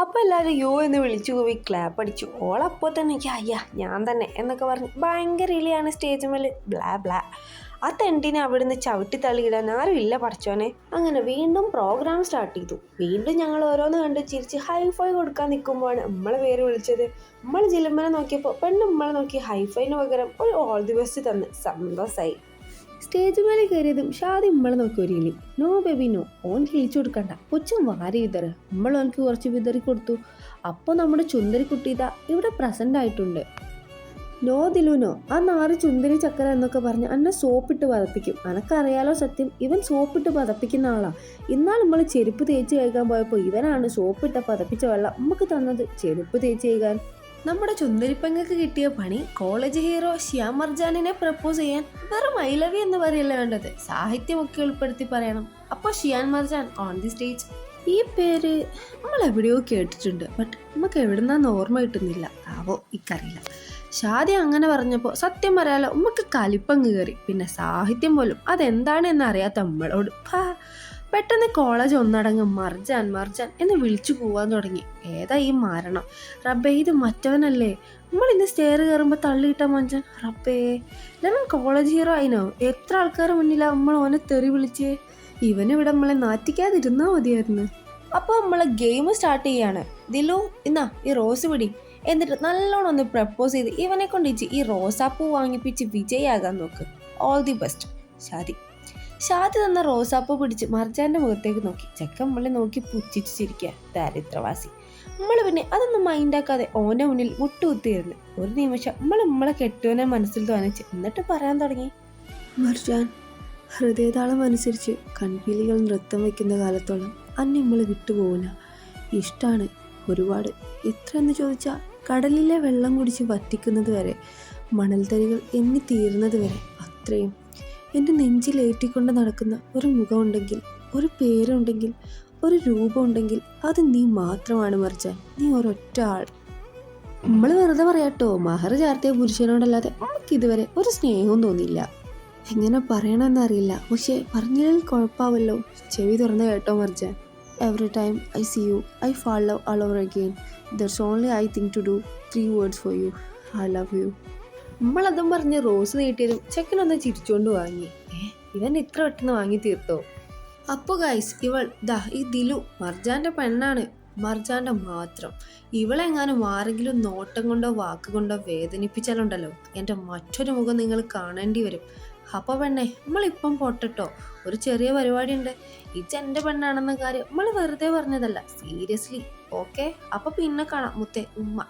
അപ്പോൾ എല്ലാവരും യോ എന്ന് വിളിച്ചു പോയി ക്ലാപ്പ് അടിച്ചു. ഓളപ്പോൾ തന്നെ അയ്യ ഞാൻ തന്നെ എന്നൊക്കെ പറഞ്ഞ് ഭയങ്കര ഇളിയാണ് സ്റ്റേജ് മേൽ ബ്ലാ ബ്ലാ. ആ തെണ്ടിനെ അവിടുന്ന് ചവിട്ടി തള്ളിയിടാൻ ആരും ഇല്ല പഠിച്ചോനെ അങ്ങനെ വീണ്ടും പ്രോഗ്രാം സ്റ്റാർട്ട് ചെയ്തു. വീണ്ടും ഞങ്ങൾ ഓരോന്ന് കണ്ട് ചിരിച്ച് ഹൈഫൈ കൊടുക്കാൻ നിൽക്കുമ്പോഴാണ് നമ്മളെ പേര് വിളിച്ചത്. നമ്മൾ ജിലുമ്പനെ നോക്കിയപ്പോൾ പെണ്ണ് നമ്മളെ നോക്കി ഹൈഫൈന് പകരം ഒരു ഓൾ ദി ബെസ്റ്റ് തന്ന്. സന്തോഷമായി സ്റ്റേജ് മേലെ കയറിയതും ഷാദി നമ്മളെ നോക്കി ഒരുങ്ങി. No baby no. ഓൻ കിഴിച്ചു കൊടുക്കണ്ട. കൊച്ചും വാരി വിതറ്. നമ്മൾ ഓനക്ക് കുറച്ച് വിതറി കൊടുത്തു. അപ്പോൾ നമ്മുടെ ചുന്ദരി കുട്ടി ഇതാ ഇവിടെ പ്രസന്റ് ആയിട്ടുണ്ട്. നോ ദിലുനോ ആ നാറ് ചുന്ദരി ചക്കര എന്നൊക്കെ പറഞ്ഞ് അന്നെ സോപ്പിട്ട് പതപ്പിക്കും. അനക്കറിയാലോ സത്യം ഇവൻ സോപ്പിട്ട് പതപ്പിക്കുന്ന ആളാ. ഇന്നാൾ നമ്മൾ ചെരുപ്പ് തേച്ച് കഴിക്കാൻ പോയപ്പോൾ ഇവനാണ് സോപ്പിട്ട പതപ്പിച്ച വെള്ളം നമുക്ക് തന്നത്. ചെരുപ്പ് തേച്ച് കഴുകാൻ. നമ്മുടെ ചുന്ദരിപ്പങ്ങൾക്ക് കിട്ടിയ പണി കോളേജ് ഹീറോ ശ്യാം മർജാനിനെ പ്രപ്പോസ് ചെയ്യാൻ വെറും ഐ ലവ് എന്ന് പറയല്ല വേണ്ടത്? സാഹിത്യമൊക്കെ ഉൾപ്പെടുത്തി പറയണം. അപ്പോൾ Shiyan Marjan on the stage ഈ പേര് നമ്മൾ എവിടെയോ കേട്ടിട്ടുണ്ട്. ബട്ട് നമുക്ക് എവിടുന്നാന്ന് ഓർമ്മ കിട്ടുന്നില്ല. ആവോ ഇക്കറിയില്ല. ഷാദി അങ്ങനെ പറഞ്ഞപ്പോൾ സത്യം പറയാലോ നമുക്ക് കലിപ്പങ്ങ് കയറി പിന്നെ സാഹിത്യം പോലും അതെന്താണ് എന്ന് അറിയാത്ത നമ്മളോട് പെട്ടെന്ന് കോളേജ് ഒന്നടങ്ങ് മർജാൻ മർജാൻ എന്ന് വിളിച്ചു പോവാൻ തുടങ്ങി. ഏതാ ഈ മരണം? റബ്ബേ ഇത് മറ്റവനല്ലേ? നമ്മൾ ഇന്ന് സ്റ്റെയർ കയറുമ്പോൾ തള്ളിയിട്ട മഞ്ചൻ റബ്ബേ ലെവൻ കോളേജ് ഹീറോ ആയിനോ? എത്ര ആൾക്കാർ മുന്നിലാണ് നമ്മൾ ഓനെ തെറി വിളിച്ചേ? ഇവനിവിടെ നമ്മളെ നാറ്റിക്കാതിരുന്നാ മതിയായിരുന്നു. അപ്പോൾ നമ്മളെ ഗെയിം സ്റ്റാർട്ട് ചെയ്യാണ്. ദിലു ഇന്നാ ഈ റോസ് പിടി. എന്നിട്ട് നല്ലോണം ഒന്ന് പ്രപ്പോസ് ചെയ്ത് ഇവനെ കൊണ്ടിച്ച് ഈ റോസാപ്പൂ വാങ്ങിപ്പിച്ച് വിജയാകാൻ നോക്ക്. All the best Shadi Shadi തന്ന റോസാപ്പ് പിടിച്ച് മർജാന്റെ മുഖത്തേക്ക് നോക്കി. ചെക്കൻ നമ്മളെ നോക്കി പുച്ഛിച്ച് ചിരിക്കുക ദാരിദ്രവാസി നമ്മൾ പിന്നെ അതൊന്നും മൈൻഡാക്കാതെ ഓന്റെ മുന്നിൽ മുട്ടുകുത്തിയിരുന്നു. ഒരു നിമിഷം നമ്മൾ നമ്മളെ കെട്ടുവനെ മനസ്സിൽ തോന്നിച്ച് എന്നിട്ട് പറയാൻ തുടങ്ങി. മർജാൻ ഹൃദയതാളം അനുസരിച്ച് കൺപീലികൾ നൃത്തം വയ്ക്കുന്ന കാലത്തോളം അന്നെ നമ്മൾ വിട്ടുപോകില്ല ഇഷ്ടമാണ് ഒരുപാട്. എത്ര എന്ന് ചോദിച്ചാൽ കടലിലെ വെള്ളം കുടിച്ച് വറ്റിക്കുന്നത് വരെ മണൽത്തരികൾ എണ്ണി തീരുന്നത് വരെ അത്രയും. എന്റെ നെഞ്ചിലേറ്റിക്കൊണ്ട് നടക്കുന്ന ഒരു മുഖമുണ്ടെങ്കിൽ ഒരു പേരുണ്ടെങ്കിൽ ഒരു രൂപമുണ്ടെങ്കിൽ അത് നീ മാത്രമാണ് മറിച്ചാൽ നീ ഒരൊറ്റ ആൾ. നമ്മൾ വെറുതെ പറയാട്ടോ മഹർ ചാർത്തിയ പുരുഷനോടല്ലാതെ നമുക്ക് ഇതുവരെ ഒരു സ്നേഹവും തോന്നിയില്ല. എങ്ങനെ പറയണമെന്നറിയില്ല പക്ഷേ പറഞ്ഞാൽ കുഴപ്പമാവല്ലോ. ചെവി തുറന്ന് കേട്ടോ മറിച്ചാൽ every time I see you I fall love all over again there's only I think to do three words for you I love you നമ്മളതും പറഞ്ഞ് റോസ് നീട്ടിയതും ചെക്കനൊന്ന് ചിരിച്ചുകൊണ്ട് വാങ്ങി. ഇവൻ ഇത്ര പെട്ടെന്ന് വാങ്ങി തീർത്തോ? അപ്പോൾ ഗൈസ് ഇവൾ ദാ ഈ ദിലു മർജാന്റെ പെണ്ണാണ്. മർജാന്റെ മാത്രം. ഇവളെങ്ങാനും ആരെങ്കിലും നോട്ടം കൊണ്ടോ വാക്കുകൊണ്ടോ വേദനിപ്പിച്ചാലുണ്ടല്ലോ. എന്റെ മറ്റൊരു മുഖം നിങ്ങൾ കാണേണ്ടി വരും. അപ്പോൾ പെണ്ണെ നമ്മളിപ്പം പൊട്ടട്ടോ. ഒരു ചെറിയ പരിപാടി ഉണ്ട് ഇത് എന്റെ പെണ്ണാണെന്ന കാര്യം നമ്മൾ വെറുതെ പറഞ്ഞതല്ല. സീരിയസ്ലി ഓക്കെ അപ്പോൾ പിന്നെ കാണാം. മുത്തേ ഉമ്മ.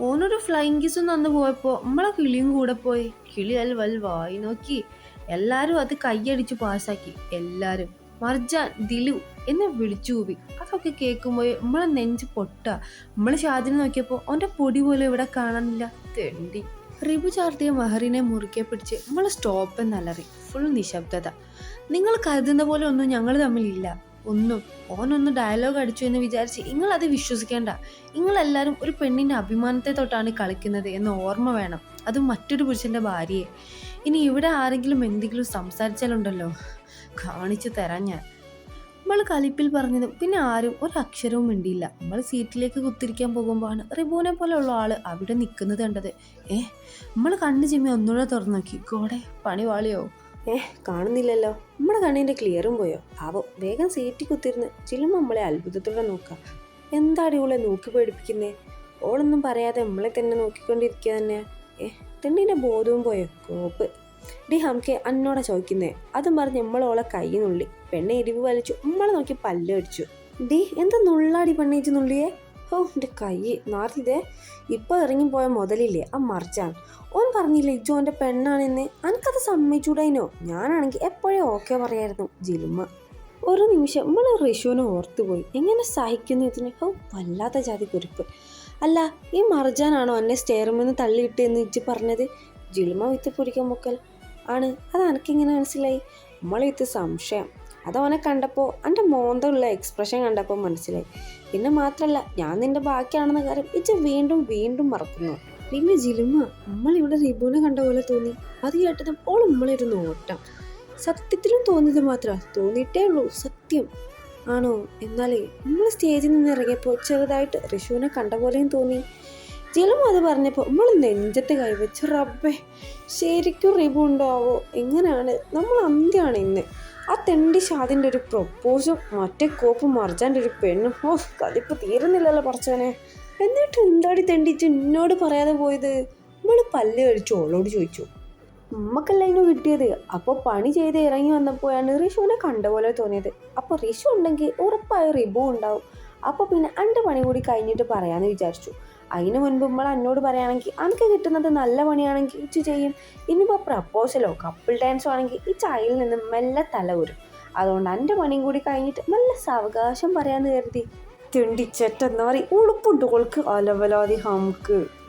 ഓനൊരു ഫ്ലൈങ് കിസ് തന്നു പോയപ്പോൾ നമ്മളെ കിളിയും കൂടെ പോയി. കിളി അൽ വൽ വായി നോക്കി. എല്ലാരും അത് കൈയടിച്ച് പാസ്സാക്കി. എല്ലാരും മർജാൻ ദിലു എന്നെ വിളിച്ചു അതൊക്കെ കേൾക്കുമ്പോൾ നമ്മളെ നെഞ്ച് പൊട്ട. നമ്മൾ ഷാദിനെ നോക്കിയപ്പോൾ അവന്റെ പൊടി പോലും ഇവിടെ കാണാനില്ല. തെണ്ടി. റിബു ചാർത്തിയ മഹറിനെ മുറുക്കെ പിടിച്ച് നമ്മൾ സ്റ്റോപ്പ് എന്നലറി. ഫുൾ നിശബ്ദത. നിങ്ങൾ കരുതുന്ന പോലെ ഒന്നും ഞങ്ങൾ തമ്മിലില്ല. ഒന്നും ഓനൊന്ന് ഡയലോഗ് അടിച്ചു എന്ന് വിചാരിച്ച് നിങ്ങൾ അത് വിശ്വസിക്കേണ്ട. നിങ്ങളെല്ലാവരും ഒരു പെണ്ണിന്റെ അഭിമാനത്തെ തൊട്ടാണ് കളിക്കുന്നത് എന്ന് ഓർമ്മ വേണം. അത് മറ്റൊരു പുരുഷന്റെ ഭാര്യയെ. ഇനി ഇവിടെ ആരെങ്കിലും എന്തെങ്കിലും സംസാരിച്ചാലുണ്ടല്ലോ? കാണിച്ചു തരാം ഞാൻ. നമ്മൾ കലിപ്പിൽ പറഞ്ഞത് പിന്നെ ആരും ഒരു അക്ഷരവും മിണ്ടിയില്ല. നമ്മൾ സീറ്റിലേക്ക് കുത്തിരിക്കാൻ പോകുമ്പോഴാണ് റിബൂനെ പോലെയുള്ള ആൾ അവിടെ നിൽക്കുന്നത് കണ്ടത്. ഏ നമ്മൾ കണ്ണ് ചിമ്മി ഒന്നുകൂടെ തുറന്നു നോക്കി. ഗോടെ പണി വാളിയോ ഏ കാണുന്നില്ലല്ലോ. നമ്മുടെ കണ്ണിന്റെ ക്ലിയറും പോയോ? ആവോ വേഗം സീറ്റി കുത്തിരുന്ന് ചില്ലുമ്പോൾ നമ്മളെ അത്ഭുതത്തോടെ നോക്കാം. എന്താടി ഇവളെ നോക്കി പേടിപ്പിക്കുന്നേ? ഓളൊന്നും പറയാതെ നമ്മളെ തന്നെ നോക്കിക്കൊണ്ടിരിക്കുക തന്നെ. ഏഹ് തെണ്ടിന്റെ ബോധവും പോയോ? കോപ്പ്. ഡി ഹംകെ അന്നോടെ ചോദിക്കുന്നേ. അതും പറഞ്ഞ് നമ്മളോളെ കൈ നുള്ളി. പെണ്ണെ ഇരിവ് വലിച്ചു. നമ്മളെ നോക്കി പല്ല് അടിച്ചു. ഡി എന്താ നുള്ളാടി പെണ്ണേച്ച് നുള്ളിയേ? ഓ എന്റെ കൈ നാർത്തിതേ ഇപ്പോൾ ഇറങ്ങിപ്പോയ മുതലില്ലേ? ആ മറിച്ചാണ്. ഓൻ പറഞ്ഞില്ലേ ജോ എന്റെ പെണ്ണാണെന്ന്? എനിക്കത് സമ്മതിച്ചൂടായിനോ? ഞാനാണെങ്കിൽ എപ്പോഴേ ഓക്കെ പറയായിരുന്നു ജിലുമ്മ. ഒരു നിമിഷം നമ്മൾ റിഷുവിനെ ഓർത്തുപോയി. എങ്ങനെ സഹിക്കുന്നു ഇതിന്? ഓ വല്ലാത്ത ജാതി കുറിപ്പ് അല്ല ഈ മർജാനാണോ എന്നെ സ്റ്റെയറുമെന്ന് തള്ളിയിട്ട് എന്ന് ഇജ്ജ് പറഞ്ഞത്? ജിലുമ വിത്ത് പൊരിക്കാൻ മുക്കൽ ആണ് അത് എനിക്കിങ്ങനെ മനസ്സിലായി? നമ്മളെ വിത്ത് സംശയം. അത് അവനെ കണ്ടപ്പോൾ എന്റെ മോന്തമുള്ള എക്സ്പ്രഷൻ കണ്ടപ്പോൾ മനസ്സിലായി. പിന്നെ മാത്രമല്ല ഞാൻ നിന്റെ ബാക്കിയാണെന്ന കാര്യം ഇജ്ജ് വീണ്ടും വീണ്ടും മറക്കുന്നു. പിന്നെ ജിലുമ നമ്മളിവിടെ റിബുവിനെ കണ്ട പോലെ തോന്നി. അത് കേട്ടതും നമ്മളെ ഒരു നോട്ടം. സത്യത്തിലും തോന്നിയത് മാത്രം തോന്നിയിട്ടേ ഉള്ളൂ സത്യം. ആണോ? എന്നാലേ നമ്മൾ സ്റ്റേജിൽ നിന്ന് ഇറങ്ങിയപ്പോൾ ചെറുതായിട്ട് ഋഷുവിനെ കണ്ട പോലെയും തോന്നി. ജിലും അത് പറഞ്ഞപ്പോൾ നമ്മൾ നെഞ്ചത്ത് കൈവച്ച് റബ്ബേ ശരിക്കും റിബു ഉണ്ടാവോ? എങ്ങനെയാണ്? നമ്മൾ അന്ത്യാണ് ഇന്ന്. ആ തെണ്ടി ഷാദിന്റെ ഒരു പ്രൊപ്പോസും മറ്റേ കോപ്പ് മറിച്ചാന്റെ ഒരു പെണ്ണും. ഓ കതിപ്പ് തീരുന്നില്ലല്ലോ പറച്ചവനെ. എന്നിട്ട് എന്താടി തെണ്ടിച്ച് എന്നോട് പറയാതെ പോയത്? നമ്മൾ പല്ല് കഴിച്ചു ഓളോട് ചോദിച്ചു. ഉമ്മക്കല്ല അതിനു കിട്ടിയത്? അപ്പോൾ പണി ചെയ്ത് ഇറങ്ങി വന്നപ്പോഴാണ് റിഷുവിനെ കണ്ട പോലെ തോന്നിയത്. അപ്പോൾ റിഷു ഉണ്ടെങ്കിൽ ഉറപ്പായ റിബു ഉണ്ടാവും. അപ്പോൾ പിന്നെ എന്റെ പണി കൂടി കഴിഞ്ഞിട്ട് പറയാമെന്ന് വിചാരിച്ചു. അതിന് മുൻപ് നമ്മൾ എന്നോട് പറയുകയാണെങ്കിൽ അനക്ക് കിട്ടുന്നത് നല്ല പണിയാണെങ്കിൽ ഇച്ച് ചെയ്യും. ഇനിയിപ്പോൾ പ്രപ്പോസലോ കപ്പിൾ ഡാൻസോ ആണെങ്കിൽ ഈ ചായയിൽ നിന്ന് മെല്ലെ തല വരും അതുകൊണ്ട് എന്റെ പണിയും കൂടി കഴിഞ്ഞിട്ട് നല്ല സാവകാശം പറയാമെന്ന് കരുതി. തിണ്ടിച്ചെട്ടെന്ന് പറയും. ഉളുപ്പുണ്ട് ഓൾക്ക്. അലവലാതി ഹംക്ക്.